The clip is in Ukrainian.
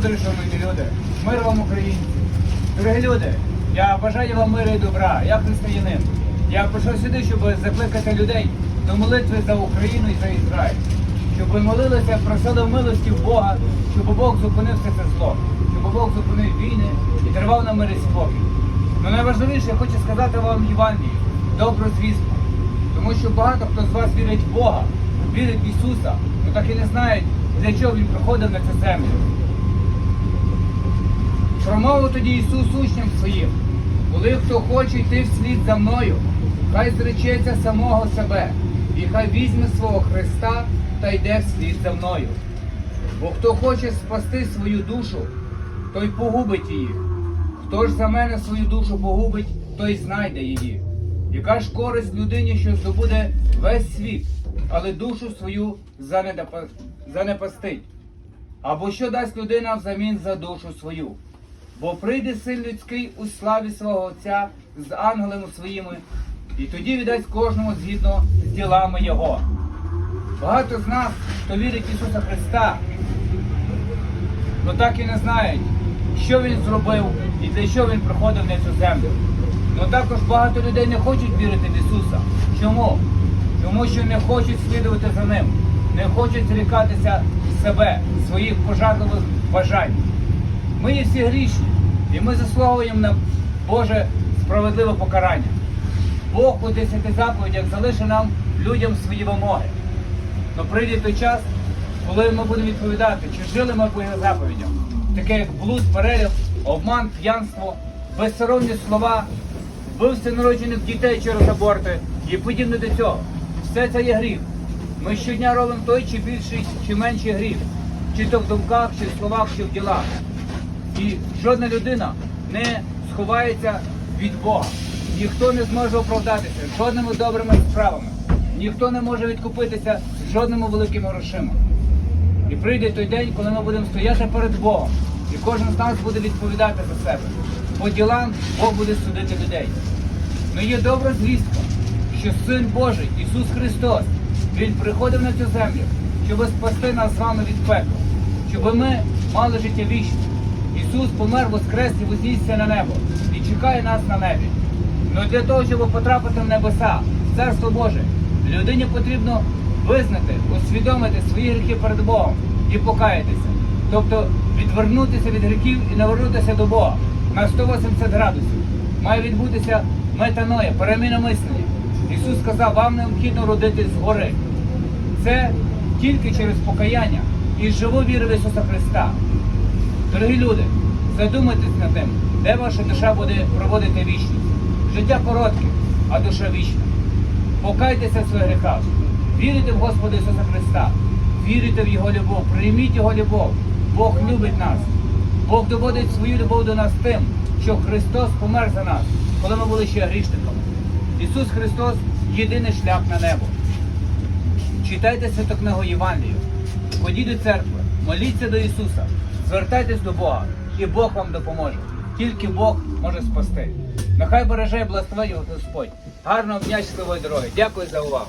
дорогі шановні люди, мир вам українці. Дорогі люди, я бажаю вам миру і добра, я християнин. Я прийшов сюди, щоб закликати людей до молитви за Україну і за Ізраїль. Щоб ви молилися, просили милості в Бога, щоб Бог зупинив все це зло, щоб Бог зупинив війни і дарував нам мир і спокій. Ну найважливіше, я хочу сказати вам Євангелії, добру звістку. Тому що багато хто з вас вірить в Бога, вірить в Ісуса, ну так і не знають, для чого Він приходив на цю землю. Промовив тоді Ісус учням своїм, коли хто хоче йти вслід за мною, хай зречеться самого себе, і хай візьме свого Христа та йде вслід за мною. Бо хто хоче спасти свою душу, той погубить її. Хто ж за мене свою душу погубить, той знайде її. Яка ж користь людині, що здобуде весь світ, але душу свою занепастить? Або що дасть людина взамін за душу свою? Бо прийде син людський у славі свого Отця з ангелами своїми, і тоді віддасть кожному згідно з ділами Його. Багато з нас, хто вірить Ісуса Христа, ну так і не знають, що Він зробив і для чого Він приходив на цю землю. Ну також багато людей не хочуть вірити в Ісуса. Чому? Тому що не хочуть слідувати за Ним, не хочуть зрікатися себе, своїх пожадливих бажань. Ми є всі грішні, і ми заслуговуємо на Боже справедливе покарання. Бог у десяти заповідях залишив нам людям свої вимоги. Но прийде той час, коли ми будемо відповідати, чи жили ми по його заповідям, таке як блуд, перелів, обман, п'янство, безсоромні слова, вбивство народжених дітей через аборти і подібне до цього. Все це є гріх. Ми щодня робимо той чи більший, чи менший гріх, чи то в думках, чи в словах, чи в ділах. І жодна людина не сховається від Бога. Ніхто не зможе оправдатися жодними добрими справами. Ніхто не може відкупитися жодними великими грошима. І прийде той день, коли ми будемо стояти перед Богом. І кожен з нас буде відповідати за себе. По ділам Бог буде судити людей. Ну є добра звістка, що Син Божий, Ісус Христос, Він приходив на цю землю, щоб спасти нас з вами від пекла, щоб ми мали життя вічне. Ісус помер, воскрес і вознісся на небо і чекає нас на небі. Ну для того, щоб потрапити в небеса, в Царство Боже, людині потрібно визнати, усвідомити свої гріхи перед Богом і покаятися. Тобто відвернутися від гріхів і навернутися до Бога на 180 градусів. Має відбутися метаноя, переміна мислення. Ісус сказав, вам необхідно родити згори. Це тільки через покаяння і живу віру в Ісуса Христа. Дорогі люди, задумайтесь над тим, де ваша душа буде проводити вічність. Життя коротке, а душа вічна. Покайтеся в своїх гріхах. Вірите в Господа Ісуса Христа, вірите в Його любов, прийміть Його любов. Бог любить нас. Бог доводить свою любов до нас тим, що Христос помер за нас, коли ми були ще грішниками. Ісус Христос єдиний шлях на небо. Читайте святу книгу Євангелію, ходіть до церкви, моліться до Ісуса, звертайтесь до Бога, і Бог вам допоможе. Тільки Бог може спасти. Нехай береже і благословить Господь. Гарного дня, щасливої дороги. Дякую за увагу.